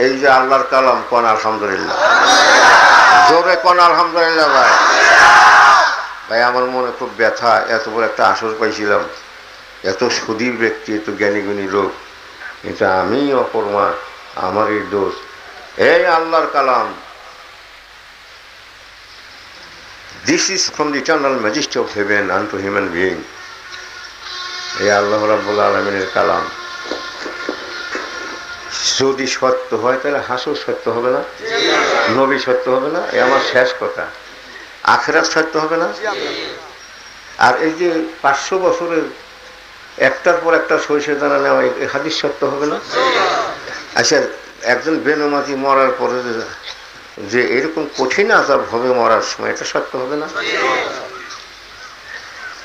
এই যে আল্লাহর কালাম, কন আলহামদুলিল্লাহ? জোরে কন আলহামদুলিল্লাহ ভাই? ভাই, আমার মনে খুব ব্যথা, এত বড় একটা আসর পাইছিলাম। এত সুদীর ব্যক্তি, এত জ্ঞানী গুণী লোক। কিন্তু আমি অপরমা আমার এই দোষ। এই আল্লাহর কালাম। This is from the eternal majesty of heaven unto human being এই আল্লাহ রাব্বুল আলমিনের কালাম। যদি সত্য হয়, তাহলে হাসও সত্য হবে না, নবী সত্য হবে না, এ আমার শেষ কথা। আখেরাত সত্য হবে না। আর এই যে পাঁচশো বছরের একটার পর একটা সরিষা দানা নেওয়া এই হাদিস সত্য হবে না? আচ্ছা একজন বেনমাজি মরার পরে যে এরকম কঠিন আজাব হবে মরার সময়, এটা সত্য হবে না?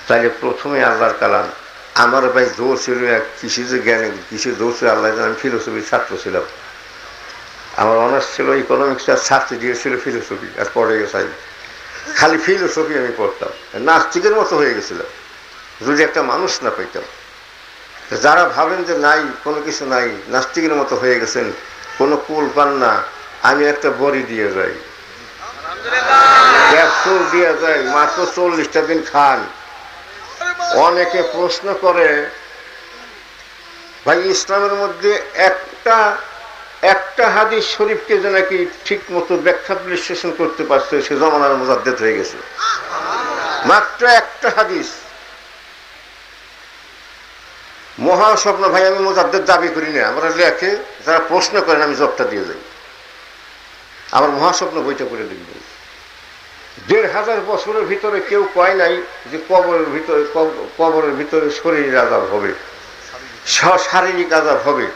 তাহলে প্রথমে আল্লাহর কালাম। আমার ভাই দোষ ছিল এক কৃষিজ জ্ঞানে কৃষি দোষ ছিল আল্লাহ আমি ফিলোসফির ছাত্র ছিলাম। আমার অনার্স ছিল ইকোনমিক্স আর ছাত্র দিয়েছিল ফিলোসফি আর পড়ে গেছে আমি। খালি ফিলোসফি আমি পড়তাম। নাস্তিকের মতো হয়ে গেছিলাম। যদি একটা মানুষ না পেতাম। তো যারা ভাবেন যে নাই কোনো কিছু নাই নাস্তিকের মতো হয়ে গেছেন কোনো কুল পান না আমি একটা বড়ি দিয়ে যাই। ক্যাপসুল দিয়ে যাই মাত্র চল্লিশটা দিন খান। অনেকে প্রশ্ন করে, ভাই, ইসলামের মধ্যে একটা একটা হাদিস শরীফকে যে নাকি ঠিক মতো ব্যাখ্যা বিশ্লেষণ করতে পারছে, সে জমানার মোজাদ্দেদ হয়ে গেছে। মাত্র একটা হাদিস। মহাস্বপ্ন, ভাই, আমি মোজাদ্দের দাবি করি না। আমরা লেখে, যারা প্রশ্ন করেন, আমি জবটা দিয়ে যাই। আমার মহাস্বপ্ন বইটা করে দেখবেন। দেড় হাজার বছরের ভিতরে কেউ কয় নাই যে কবরের ভিতরে কবরের ভিতরে শরীরের আজাব হবে। শারীরিক আজাব হবে।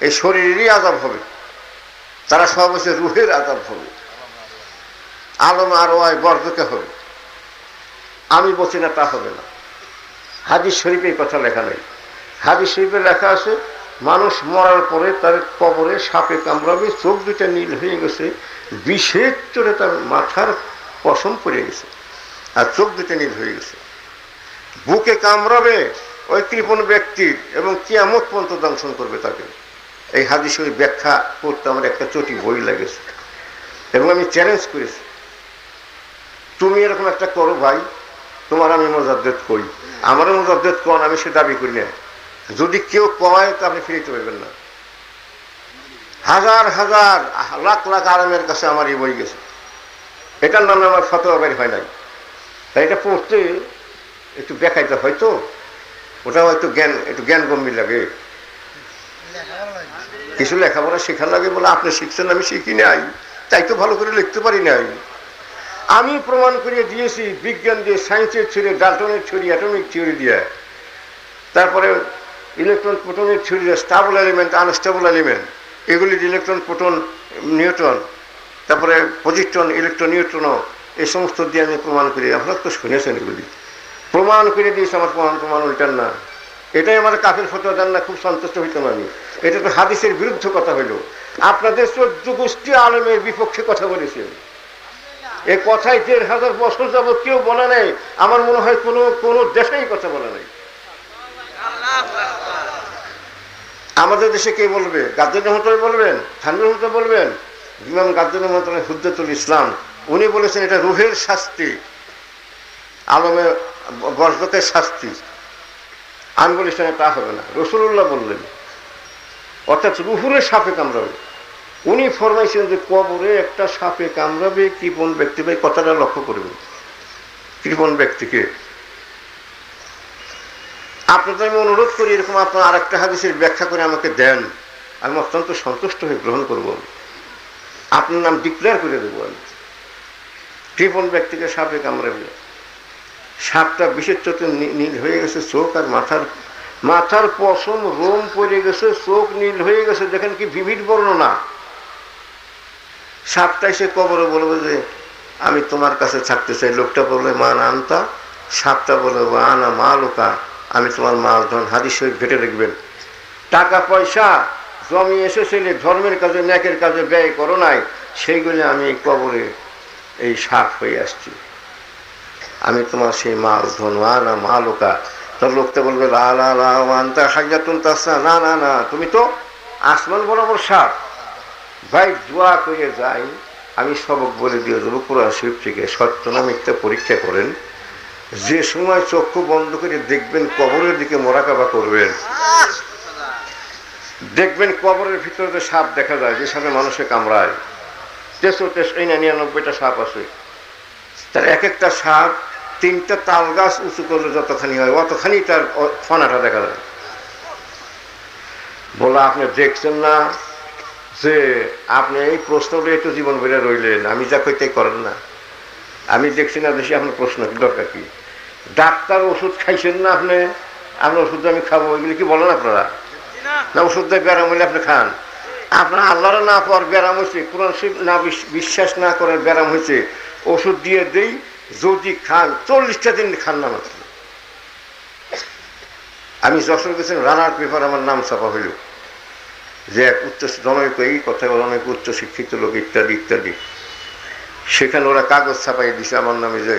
এই শরীরেরই আজাব হবে। তারা সব হচ্ছে রুহের আজাব হবে। আলম আর ওয়াই বর্ধকে হবে। আমি বলছি না তা হবে না। হাদিস শরীফে এই কথা লেখা নেই। হাদিস শরীফে লেখা আছে, মানুষ মরার পরে তার কবরে সাপে কামড়াবে, চোখ দুটা নীল হয়ে গেছে বিশেষ চড়ে তার মাথার পশম পড়ে গেছে, আর চোখ দুটা নীল হয়ে গেছে। বুকে কামড়াবে ওই কৃপণ ব্যক্তির এবং কিয়ামত পর্যন্ত দংশন করবে তাকে। এই হাদিস ওই ব্যাখ্যা করতে আমার একটা চটি বই লাগেছে এবং আমি চ্যালেঞ্জ করেছি। তুমি এরকম একটা করো ভাই, তোমার আমি মোজাদ্দেদ করি। আমারও মোজাদ্দেদ কর আমি সে দাবি করি না। যদি কেউ কমায় তো আপনি ফিরিতে পারবেন না। হাজার হাজার, লাখ লাখ আরামের কাছে আমার এই বই গেছে। এটার নামে আমার ফতোয়া বের হয় নাই। তাই এটা পড়তে একটু দেখাইতে হয়তো ওটা হয়তো জ্ঞান, একটু জ্ঞান গম্ভীর লাগে। কিছু লেখাপড়া শেখার লাগে বলে আপনি শিখছেন, আমি শিখি নাই। তাই তো ভালো করে লিখতে পারি নাই। আমি প্রমাণ করিয়ে দিয়েছি, বিজ্ঞান দিয়ে সায়েন্সের ছড়ি ডাল্টনের ছুরি অ্যাটমিক থিওরি দিয়ে। তারপরে ইলেকট্রন প্রোটনের দিয়ে স্টাবল এলিমেন্ট আনস্টেবল এলিমেন্ট এগুলি ইলেকট্রন প্রোটন নিউটন তারপরে পজিট্রন ইলেকট্রন নিউট্রনও এই সমস্ত দিয়ে আমি প্রমাণ করি আপনারা তো শুনেছেন এগুলি। প্রমাণ করে দিয়েছে আমার প্রমাণ প্রমাণ ওইটার না। এটাই আমার কাফের ফটোয়া দেন না, খুব সন্তুষ্ট হইতাম আমি। এটা তো হাদিসের বিরুদ্ধে কথা হইল। আপনাদের চোদ্দ গোষ্ঠী আলমের বিপক্ষে কথা বলেছেন এ কথাই দেড় হাজার বছর যাবৎ কেউ বলে নাই। আমার মনে হয় কোনো কোনো দেশেই কথা বলে নাই। আমাদের দেশে কে বলবে? গাদ্দার রহমতুল্লাহ বলবেন? থানবির বলবেন? ইমাম গাদ্দার রহমতুল্লাহ হুদ্দতুল ইসলাম উনি বলেছেন এটা রুহের শাস্তি আলমের বর্ষকের শাস্তি। আমি বলেছি না, তা হবে না। রসুল্লাহ বললেন অর্থাৎ রুহুরে সাপে কামড়াবে। উনি ফরমাইছেন যে কবরে একটা সাপে কামড়াবে কৃপণ ব্যক্তি ভাই? কথাটা লক্ষ্য করবেন। কৃপণ ব্যক্তিকে? আপনাদের আমি অনুরোধ করি এরকম আপনার আর একটা হাদিসের ব্যাখ্যা করে আমাকে দেন। আমি অত্যন্ত সন্তুষ্ট হয়ে গ্রহণ করব। আপনার নাম ডিক্লেয়ার করে দেবো আমি। কৃপণ ব্যক্তিকে সাপে কামড়াবে সাপটা বিশেষ চোখে নীল হয়ে গেছে, চোখ আর মাথার মাথার পশম রোম পড়ে গেছে, চোখ নীল হয়ে গেছে। দেখেন কি বিবিধ বর্ণনা। সাপটা এসে কবরে বলবে যে, আমি তোমার কাছে থাকতে চাই। লোকটা বলবে, মা নামতা সাপটা বলবে আনা মা লোকা? আমি তোমার মাল ধন হাদিস শরীফ ঘেটে রাখবেন টাকা পয়সা জমি এসেছিলে, ধর্মের কাজে, ন্যাকের কাজে ব্যয় করো নাই, সেইগুলি আমি কবরে এই সাপ হয়ে আসছি। আমি তোমার সেই মাল, ধন আনা মা লোকা তোর লোকটা বলবে, লা লা লা না না না, তুমি তো আসমান বরাবর সাপ ভাই, দোয়া করে যাই। আমি সবক বলে দিয়ে দেবো কোরআন শরীফ থেকে সত্য না পরীক্ষা করেন। যে সময় চক্ষু বন্ধ করে দেখবেন, কবরের দিকে মোরাকাবা করবেন। দেখবেন কবরের ভিতরে যে সাপ দেখা যায়, যে সাপে মানুষে কামড়ায়। তেসো, তেস না, নিরানব্বইটা সাপ আছে। তার এক একটা সাপ তিনটা তাল গাছ উঁচু করলে যতখানি হয়, অতখানি তার ফনাটা দেখা যায়। বলা আপনি দেখছেন না যে আপনি এই প্রশ্নটা একটু জীবন বেড়ে রইলেন। আমি যা কইতে করেন না। আমি দেখছি না দেখি আপনার প্রশ্ন দরকার কি? ডাক্তার ওষুধ খাইছেন না আপনি? আপনার ওষুধ আমি খাব, এগুলি কি বলেন আপনারা? না, ওষুধ দিয়ে ব্যারাম হইলে আপনি খান। আপনার আল্লাহর না পর ব্যারাম হয়েছে কোরআন শরীফ না বিশ্বাস না করে ব্যারাম হয়েছে ওষুধ দিয়ে দেই, যদি খান, চল্লিশটা দিন খান না মাত্র। আমি যশোর গেছেন রানার পেপার আমার নাম ছাপা হইল। যে এক উচ্চ জনৈক এই কথা বলে, অনেক উচ্চ শিক্ষিত লোক, ইত্যাদি ইত্যাদি। সেখানে ওরা কাগজ ছাপাই দিছে আমার নামে যে,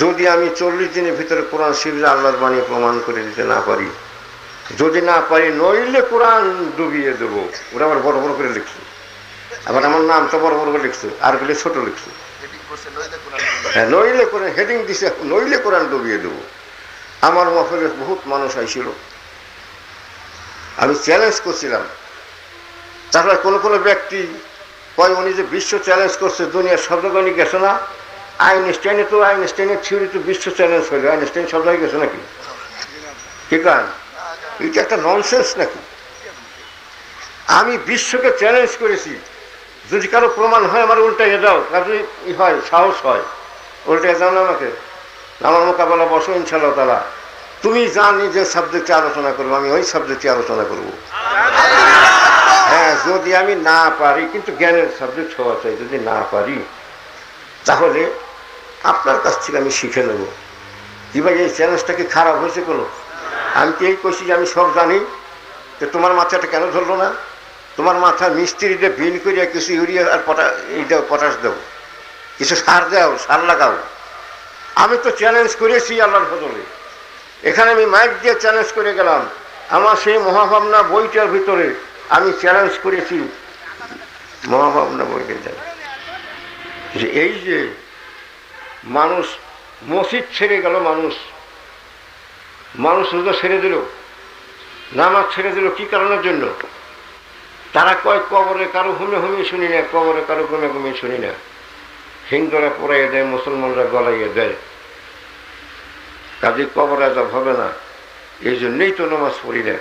যদি আমি চল্লিশ দিনের ভিতরে কোরআন শিবরা আল্লাহর বাণী প্রমাণ করে দিতে না পারি যদি না পারি নইলে কোরআন ডুবিয়ে দেবো। ওরা আবার বড় বড় করে লিখছে। আবার আমার নামটা বড় বড় করে লিখছে আর গুলি ছোট লিখছে। হ্যাঁ নইলে কোরআন হেডিং দিছে নইলে কোরআন ডুবিয়ে দেবো। আমার মহলে বহুত মানুষ আইছিল। আমি চ্যালেঞ্জ করছিলাম। তারপরে কোনো কোনো ব্যক্তি কয় উনি যে বিশ্ব চ্যালেঞ্জ করছে দুনিয়ার শব্দগণি গেছে না? আইনস্টাইনে তো আইনস্টাইনের থিওরি তো বিশ্ব চ্যালেঞ্জ হইল। আইনস্টাইন শব্দ হয়ে গেছে নাকি? ঠিক আছে। এটা একটা ননসেন্স নাকি? আমি বিশ্বকে চ্যালেঞ্জ করেছি, যদি কারও প্রমাণ হয় আমার উল্টাইয়ে দাও, কাজে ই হয়, সাহস হয়, উল্টাইয়ে দাও না আমাকে। আমার মোকাবেলা বসো ইনশাল্লাহ তালা তুমি জানি যে সাবজেক্টে আলোচনা করব, আমি ওই সাবজেক্টে আলোচনা করব। হ্যাঁ যদি আমি না পারি, কিন্তু জ্ঞানের সাবজেক্ট হওয়া চাই, যদি না পারি, তাহলে আপনার কাছ থেকে আমি শিখে নেব। কি ভাই, এই চ্যালেঞ্জটা কি খারাপ হয়েছে কোনো? আমি কি এই কইছি যে আমি সব জানি, তো তোমার মাথাটা কেন ধরলো না? তোমার মাথা মিস্ত্রি দিয়ে ভিন করিয়া কিছু ইউরিয়া আর পটা, এই দাও, পটাশ দাও। কিছু সার দাও, সার লাগাও। আমি তো চ্যালেঞ্জ করেছি আল্লাহর ফজলে। এখানে আমি মাইক দিয়ে চ্যালেঞ্জ করে গেলাম। আমার সেই মহাভাবনা বইটার ভিতরে আমি চ্যালেঞ্জ করেছি। মহাভাবনা বইটা যে এই যে মানুষ মসজিদ ছেড়ে গেল মানুষ। মানুষ রোজা ছেড়ে দিল, নামাজ ছেড়ে দিল, কি কারণের জন্য? তারা কয়, কবরে কারও হুমে হুমে শুনি না, কবরে কারও গুমে গুমে শুনি না। হিন্দুরা পড়াইয়ে দেয়, মুসলমানরা গলাইয়ে দেয়। কাজে কবর আজাব হবে না, এই জন্যই তো নামাজ পড়ি না।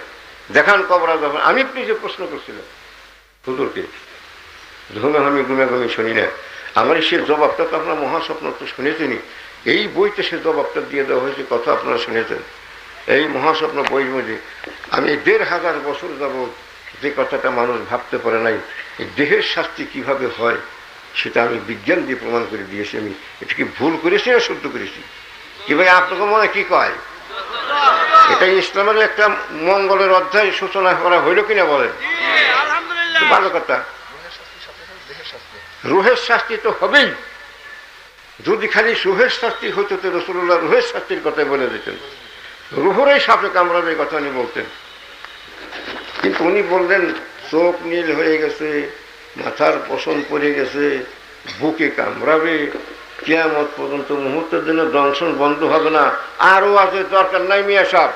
দেখান কবর আজাব, আমি যে প্রশ্ন করছিলাম হুদুরকে ঘুমে আমি ঘুমে ঘুমে শুনি না। আমার সে জবাবটা তো আপনার মহাস্বপ্ন, তো শুনেছেনি এই বইতে সে জবাবটা দিয়ে দেওয়া হয়েছে, কথা আপনারা শুনেছেন। এই মহাস্বপ্ন বইয়ের মধ্যে আমি দেড় হাজার বছর যাব যে কথাটা মানুষ ভাবতে পারে নাই দেহের শাস্তি কীভাবে হয় সেটা আমি বিজ্ঞান দিয়ে প্রমাণ করে দিয়েছি আমি এটা কি ভুল করেছি না শুদ্ধ করেছি? কি ভাই আপনাকে মনে কি কয়? এটা ইসলামের একটা মঙ্গলের অধ্যায় সূচনা করা হইল কিনা বলেন? ভালো কথা। রুহের শাস্তি তো হবেই। যদি খালি সুহের শাস্তি হইতো তো রসুল্লাহ রুহের শাস্তির কথা বলে দিতেন। রুহরেই সাপে কামড়াবে কথা উনি বলতেন। কিন্তু উনি বললেন, চোখ নীল হয়ে গেছে, মাথার পশন পড়ে গেছে, বুকে কামড়াবে, কেয়ামত পর্যন্ত মুহূর্তের জন্য দংশন বন্ধ হবে না আরও আছে দরকার নাই মিয়া সাপ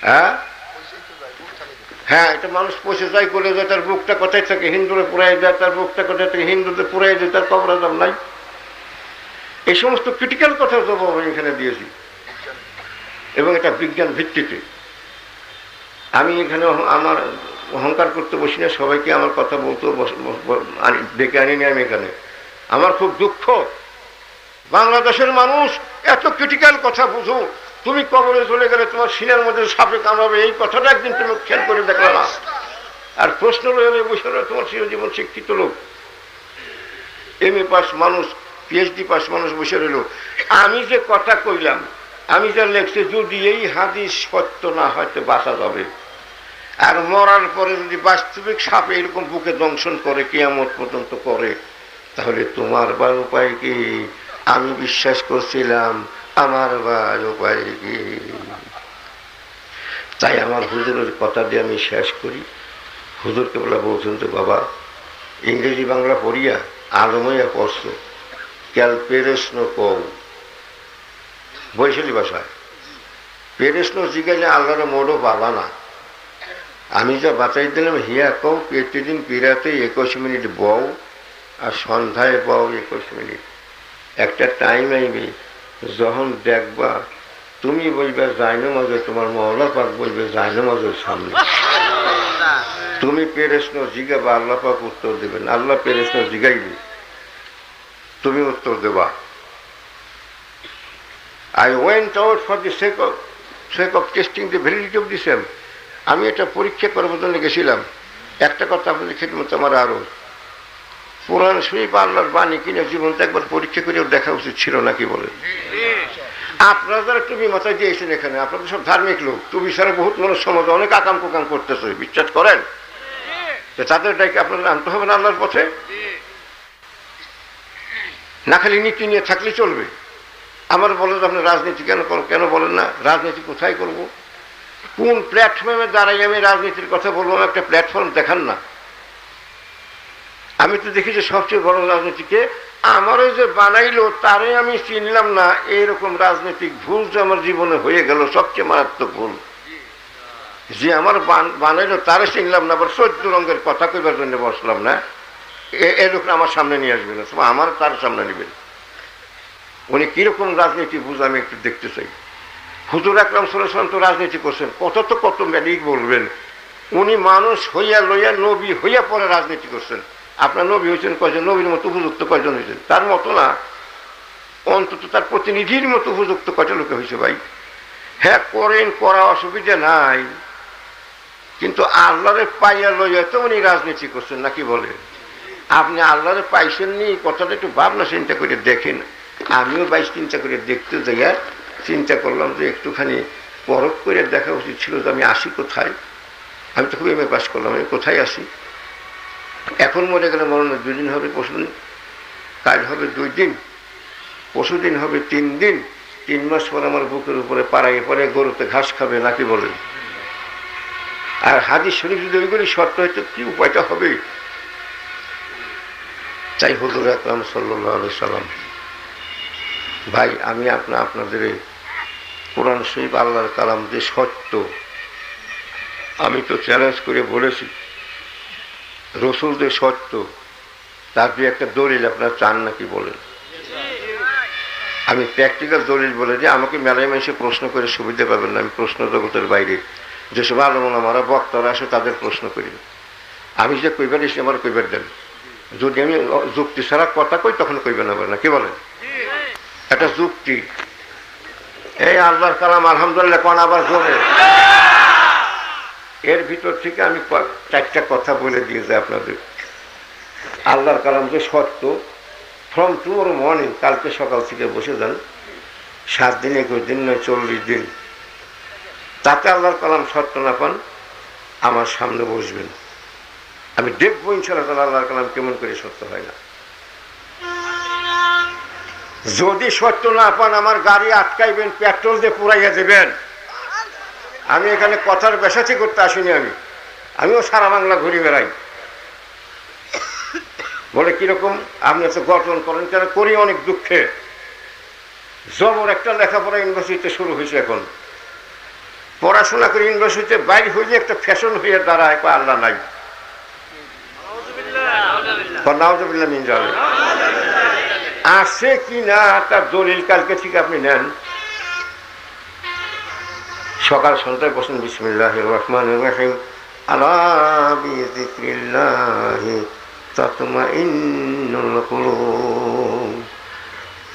হ্যাঁ? হ্যাঁ এটা মানুষ পয়সা যাই করে যায় তার বুকটা কোথায় থাকে? হিন্দুরা পুরাই যায়, তার বুকটা কোথায় থাকে? হিন্দুদের পুরাই যায়, তার কবর নাই। এই সমস্ত ক্রিটিক্যাল কথা জবাব আমি এখানে দিয়েছি। এবং এটা বিজ্ঞান ভিত্তিতে। আমি এখানে আমার অহংকার করতে বসি না, সবাইকে আমার কথা বলতে ডেকে আনিনি আমি এখানে। আমার খুব দুঃখ। বাংলাদেশের মানুষ এত ক্রিটিক্যাল কথা বুঝো, তুমি কবরে চলে গেলে তোমার সিনের মধ্যে সাপে কামড়াবে, এই কথাটা একদিন তুমি খেয়াল করে দেখলে না। আর প্রশ্ন রয়ে বসে তোমার চিরজীবন শিক্ষিত লোক। এম এ পাস মানুষ পিএইচডি পাস মানুষ বসে রইল। আমি যে কথা কইলাম, আমি যা লেখছি, যদি এই হাদিস সত্য না হয়তো বাঁচা যাবে। আর মরার পরে যদি বাস্তবিক সাপে এরকম বুকে দংশন করে, কেয়ামত পর্যন্ত করে, তাহলে তোমার বা উপায় কি? আমি বিশ্বাস করছিলাম, আমার বা উপায় কি? তাই আমার হুজুরের কথা দিয়ে আমি শেষ করি। হুজুর কেবলা বলছেন তো বাবা, ইংরেজি বাংলা পড়িয়া আলমইয়া পড়ছো। ক্যাল পেরেস্ন কৌ বৈশালী ভাষায় পেরেস্ন জিজ্ঞাসা আল্লাহর মোড়ও পাবা না। আমি যা বাঁচাই দিলাম হিয়া কও প্রতিদিন পিরাতে একুশ মিনিট বও আর সন্ধ্যায় বও একুশ মিনিট। একটা টাইম আইবে যখন দেখবা তুমি বলবে জাইনো মাঝে তোমার মহলা পাক বলবে জাইনো মাঝের সামনে। তুমি পেরেস্ন জিগাবা আল্লাহ পাক উত্তর দেবেন আল্লাহ পেরেস্ন জিগাইবে। তুমি উত্তর দেবা। I went out for the sake of sake of testing the validity of the same আমি এটা পরীক্ষা করার জন্য গেছিলাম। একটা কথা আপনাদের খেদমত আমার আরও পুরাণ শরীফ আল্লাহর বাণী কিনে জীবনটা একবার পরীক্ষা করে দেখা উচিত ছিল নাকি বলে? আপনারা টুপি মাথায় দিয়েছেন এখানে আপনাদের সব ধার্মিক লোক। তুমি ছাড়া বহুত মানুষ সমাজে অনেক আকাম কুকাম করতেছে, বিশ্বাস করেন? তাদের ডাকে আপনাদের আনতে হবে না আল্লাহর পথে? না খালি নীতি নিয়ে থাকলে চলবে। আমার বলেন, আপনি রাজনীতি কেন কেন বলেন না, রাজনীতি কোথায় করব? কোন প্ল্যাটফর্মে দাঁড়াই আমি রাজনীতির কথা বলব একটা প্ল্যাটফর্ম দেখান না। আমি তো দেখি যে সবচেয়ে বড় রাজনীতিকে আমারও যে বানাইলো, তারে আমি চিনলাম না। এইরকম রাজনৈতিক ভুল যে আমার জীবনে হয়ে গেল, সবচেয়ে মারাত্মক ভুল। যে আমার বান- বানাইলো, তারে চিনলাম না, আবার চোদ্দ রঙের কথা কইবার জন্য বসলাম না। এ- এ লোক আমার সামনে নিয়ে আসবে না আমার তার সামনে নেবেন উনি কীরকম রাজনীতি বুঝ, আমি একটু দেখতে চাই। হুজুর আকরাম সাল্লাম তো রাজনীতি করছেন, কত তো কত ম্যালিক বলবেন। উনি মানুষ হইয়া লইয়া নবী হইয়া পরে রাজনীতি করছেন। আপনার নবী হয়েছেন কয়জন? নবীর মতো উপযুক্ত কয়জন হয়েছেন তার মতো না। অন্তত তার প্রতিনিধির মতো উপযুক্ত কয়টা লোকে হয়েছে ভাই? হ্যাঁ করেন, করা অসুবিধা নাই। কিন্তু আল্লাহরে পাইয়া লইয়া তো উনি রাজনীতি করছেন, নাকি বলেন? আপনি আল্লাহরে পাইছেননি কথাটা একটু ভাবনা চিন্তা করে দেখেন। আমিও বাইশ চিন্তা করে দেখতে যাইয়া চিন্তা করলাম যে একটুখানি পরখ করে দেখা উচিত ছিল যে আমি আসি কোথায়। আমি তো খুব এম পাস করলাম, আমি কোথায় আসি? এখন মনে গেলে হয় দুদিন হবে পরশুদিন কাজ হবে দুই দিন। পরশুদিন হবে তিন দিন। তিন মাস পর আমার বুকের উপরে পাড়াই পরে গরুতে ঘাস খাবে, নাকি বলেন আর হাদিস শরীফ যদি ওইগুলি সত্য হয়তো কি উপায়টা হবে? চাই হজুর আকরাম সাল্লাম। ভাই, আমি আপনা আপনাদের কোরআন শরীফ, আল্লাহর কালাম যে সত্য, আমি তো চ্যালেঞ্জ করে বলেছি। রসুল যে সত্য, তার যে একটা দলিল আপনারা চান নাকি বলেন? আমি প্র্যাকটিক্যাল দলিল বলে যে আমাকে মেলায় মেশে প্রশ্ন করে সুবিধা পাবেন না। আমি প্রশ্ন জগতের বাইরে। যেসব আলমন আমার বক্তারা আসে তাদের প্রশ্ন করি। আমি যে কইবার এসে আমার কইবার দেন। যদি আমি যুক্তি ছাড়া কথা কই, তখন কইবেন আবার না, কি বলেন একটা যুক্তি। এই আল্লাহর কালাম, আলহামদুলিল্লাহ, কোন আবার জোরে? এর ভিতর থেকে আমি চারটা কথা বলে দিয়ে যাই আপনাদের। আল্লাহর কালাম যে সত্য ফ্রম টুমোর মর্নিং কালকে সকাল থেকে বসে যান। সাত দিন, একুশ দিন, নয়, চল্লিশ দিন। তাতে আল্লাহর কালাম সত্য না পান, আমার সামনে বসবেন। আমি দেখব ইনশাল্লাহ তাআলা আল্লাহর কালাম কেমন করে সত্য হয় না। যদি সত্য না পান, আমার গাড়ি আটকাইবেন, পেট্রোল দিয়ে পুরাইয়া দেবেন। আমি এখানে কথার বেসাচি করতে আসিনি আমি। আমিও সারা বাংলা ঘুরে বেড়াই। বলে কীরকম? আপনি তো গঠন করেন, কেন করি অনেক দুঃখে। জবর একটা লেখাপড়া ইউনিভার্সিটিতে শুরু হয়েছে এখন। পড়াশোনা করে ইউনিভার্সিটিতে বাইরে হইলে একটা ফ্যাশন হয়ে দাঁড়ায় আল্লাহ নাই। আসে কি না, তার দলিল কালকে ঠিক আপনি নেন। সকাল সন্ধ্যায় বসেন বিসমিল্লাহ রহমান রহিম।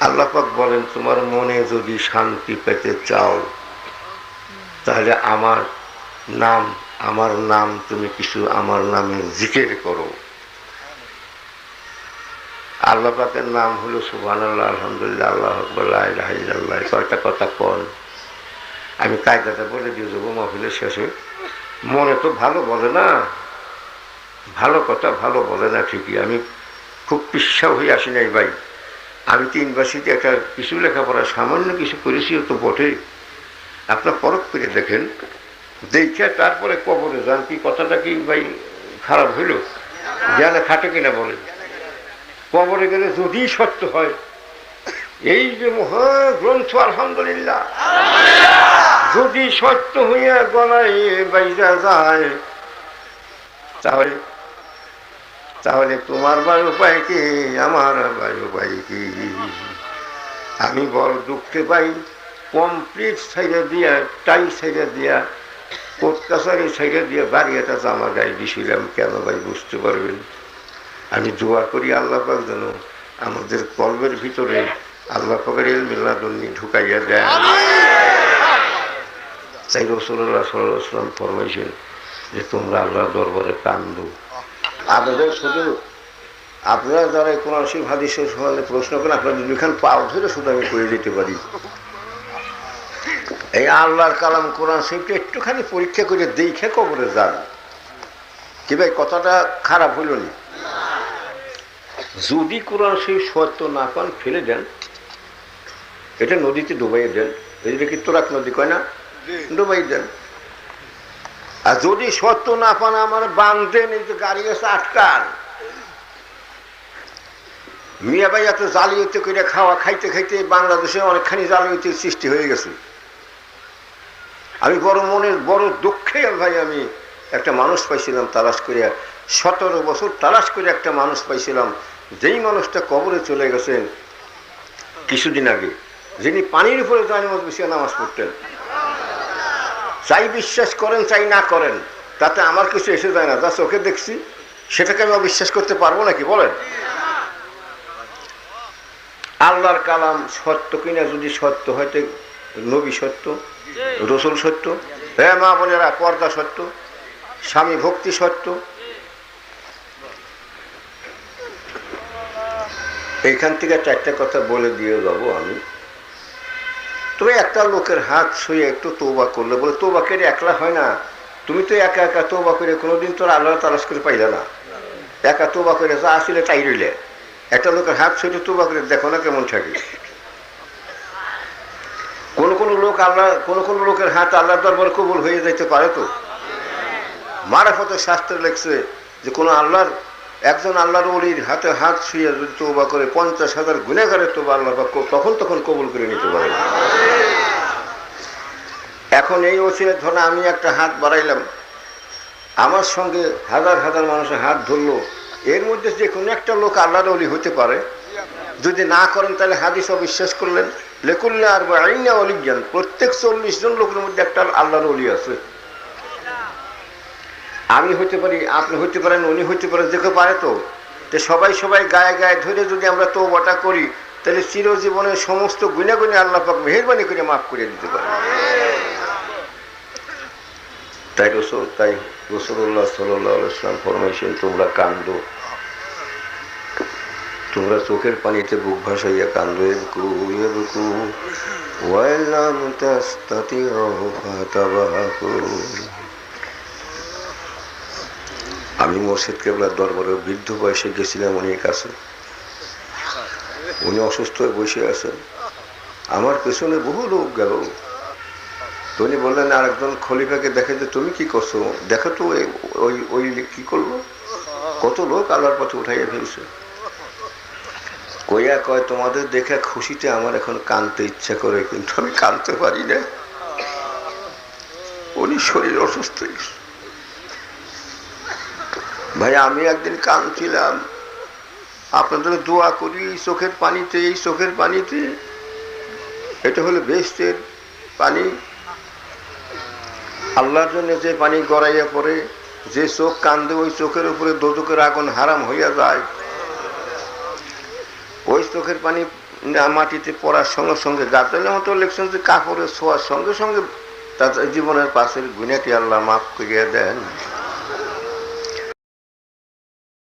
আল্লাহ বলেন, তোমার মনে যদি শান্তি পেতে চাও, তাহলে আমার নাম আমার নাম তুমি কিছু আমার নামে জিকির করো। আল্লাহ পাকের নাম হলো সুবান আল্লাহ আলহামদুলিল্লাহ, আল্লাহ লা ইলাহা কথা কন? আমি কায়দাটা বলে দিয়ে যাব শেষে। মনে তো ভালো বলে না? ভালো কথা ভালো বলে না ঠিকই। আমি খুব পিসা হয়ে আসি নাই ভাই। আমি তো ইউনিভার্সিটি একটা কিছু লেখাপড়া, সামান্য কিছু করেছিও তো বটে। আপনার পরখ করে দেখেন। দেখে তারপরে কবরে যান, কি কথাটা কি ভাই খারাপ হইল? জ্ঞানে খাটে কিনা বলে কবরে গেলে যদি সত্য হয়, এই যে মহাগ্রন্থ, আলহামদুলিল্লাহ। যদি সত্য হইয়া গলায় বাইরা যায়, তাহলে তাহলে তোমার বার উপায় কি, আমার বার উপায় কি? আমি বড় দুঃখে পাই কমপ্লিট সাইডে দিয়া, টাই সাইডে দিয়া কোর্ট কাছারি সাইডে দিয়ে বাড়ি একটা জামা গায়ে দিছিলাম কেন ভাই বুঝতে পারবেন? আমি দোয়া করি, আল্লাহ পাক যেন আমাদের কলবের ভিতরে আল্লাহ পাকের মিল্লাদন্নি ঢুকাইয়া দেয়। তাই রসুল্লাহ সাল্লাম ফরমাইছেন যে, তোমরা আল্লাহ দরবারে কান্দো আপনাদের শুধু আপনারা যারা কোরআন শিব হাদিসের সমানে প্রশ্ন করেন আপনাদের দুখান পাও ধরে শুধু আমি করে দিতে পারি। এই আল্লাহর কালাম কোরআন শরীফটা একটুখানি পরীক্ষা করে দেখে কবরে যান। কি ভাই, কথাটা খারাপ হইল নি? যদি কোরআন শরীফ সত্য না পান ফেলে দেন। এটা নদীতে ডুবাই দেন। এটা কি তোরাক নদী কয় না? ডুবাই দেন। আর যদি সত্য না পান আমার বাঁধেন এই যে গাড়ি আছে আটকান। মিয়া ভাই এত জালিয়াতি করে খাওয়া খাইতে খাইতে বাংলাদেশে অনেকখানি জালিয়াতির সৃষ্টি হয়ে গেছে। আমি বড় মনের বড় দুঃখে ভাই আমি একটা মানুষ পাইছিলাম তালাশ করিয়া সতেরো বছর তালাশ করে একটা মানুষ পাইছিলাম যেই মানুষটা কবরে চলে গেছেন কিছুদিন আগে, যিনি পানির উপরে জানিমত বসিয়া নামাজ পড়তেন। চাই বিশ্বাস করেন চাই না করেন, তাতে আমার কিছু এসে যায় না। যা চোখে দেখছি, সেটাকে আমি অবিশ্বাস করতে পারব নাকি? বলেন। আল্লাহর কালাম সত্য কিনা? যদি সত্য হয়তো নবী সত্য, রসুল সত্য হ্যাঁ মা বোনেরা, পর্দা সত্য, স্বামী ভক্তি সত্য এইখান থেকে চারটা কথা বলে দিয়ে যাব আমি। তবে একটা লোকের হাত শুয়ে একটু তোবা করলে, বলে তোবা করে একলা হয় না? তুমি তো একা একা তোবা করে কোনোদিন তোর আল্লাহ তালাশ করে পাইলে না। একা তোবা করে আসলে তাই রইলে। একটা লোকের হাত শুয়ে তোবা করে দেখো না কেমন থাকে। কোন কোন লোক আল্লাহ, কোন কোন লোকের হাত আল্লাহর দরবার কবুল হয়ে যাইতে পারে তো? মারাফতের শাস্ত্রে লেখছে যে কোনো আল্লাহর একজন আল্লাহর অলির হাতে হাত শুয়ে যদি তোবা করে, পঞ্চাশ হাজার গুণাগারে তোবা আল্লাহ তখন তখন কবুল করে নিতে পারে। এখন এই ওসিলে ধরে আমি একটা হাত বাড়াইলাম। আমার সঙ্গে হাজার হাজার মানুষের হাত ধরলো। এর মধ্যে যে কোনো একটা লোক আল্লাহর অলি হতে পারে। যদি না করেন তাহলে হাদিস অবিশ্বাস করলেন। লেকুল্লা আর আইনা অলিজ্ঞান প্রত্যেক চল্লিশ জন লোকের মধ্যে একটা আল্লাহর অলি আছে। আমি হতে পারি, আপনি হতে পারেন, উনি হতে পারেন দেখে পারে তো। যে সবাই সবাই গায়ে গায়ে ধরে যদি আমরা তো বটা করি, তাহলে চিরজীবনের সমস্ত গুনে আল্লাহ মেহরবানি করে মাফ করে দিতে পারে। তাই রসুল, তাই রসুল্লাহ সাল্লাম ফরমাইছেন, তোমরা কান্দো। তোমরা চোখের পানিতে বুক ভাসাইয়া কান্দো। এবকু এবকু আমি মোর্শেদ কেবলার দরবারে বৃদ্ধ বয়সে গেছিলাম উনি কাছে। উনি অসুস্থ হয়ে বসে আছেন। আমার পেছনে বহু লোক গেল। উনি বললেন আর একজন খলিফাকে দেখে যে তুমি কি করছ? দেখো তো, ওই- ওই কি করল? কত লোক আল্লাহর পথে উঠাইয়া ফেলছে। কইয়া কয়, তোমাদের দেখে খুশিতে আমার এখন কানতে ইচ্ছা করে, কিন্তু আমি কানতে পারি না। উনি শরীর অসুস্থ। ভাই, আমি একদিন কাঁদছিলাম। আপনাদের দোয়া করি, এই চোখের পানিতে, এই চোখের পানিতে। এটা হলো বেস্টের পানি। আল্লাহর জন্য যে পানি গড়াইয়া পড়ে, যে চোখ কান্দে, ওই চোখের উপরে দোদকের আগুন হারাম হইয়া যায়। ওই চোখের পানি মাটিতে পড়ার সঙ্গে সঙ্গে গাছের মতো লেখছেন যে কাপড়ের ছোঁয়ার সঙ্গে সঙ্গে তার জীবনের পাশের গুণাটি আল্লাহ মাফ করিয়া দেন।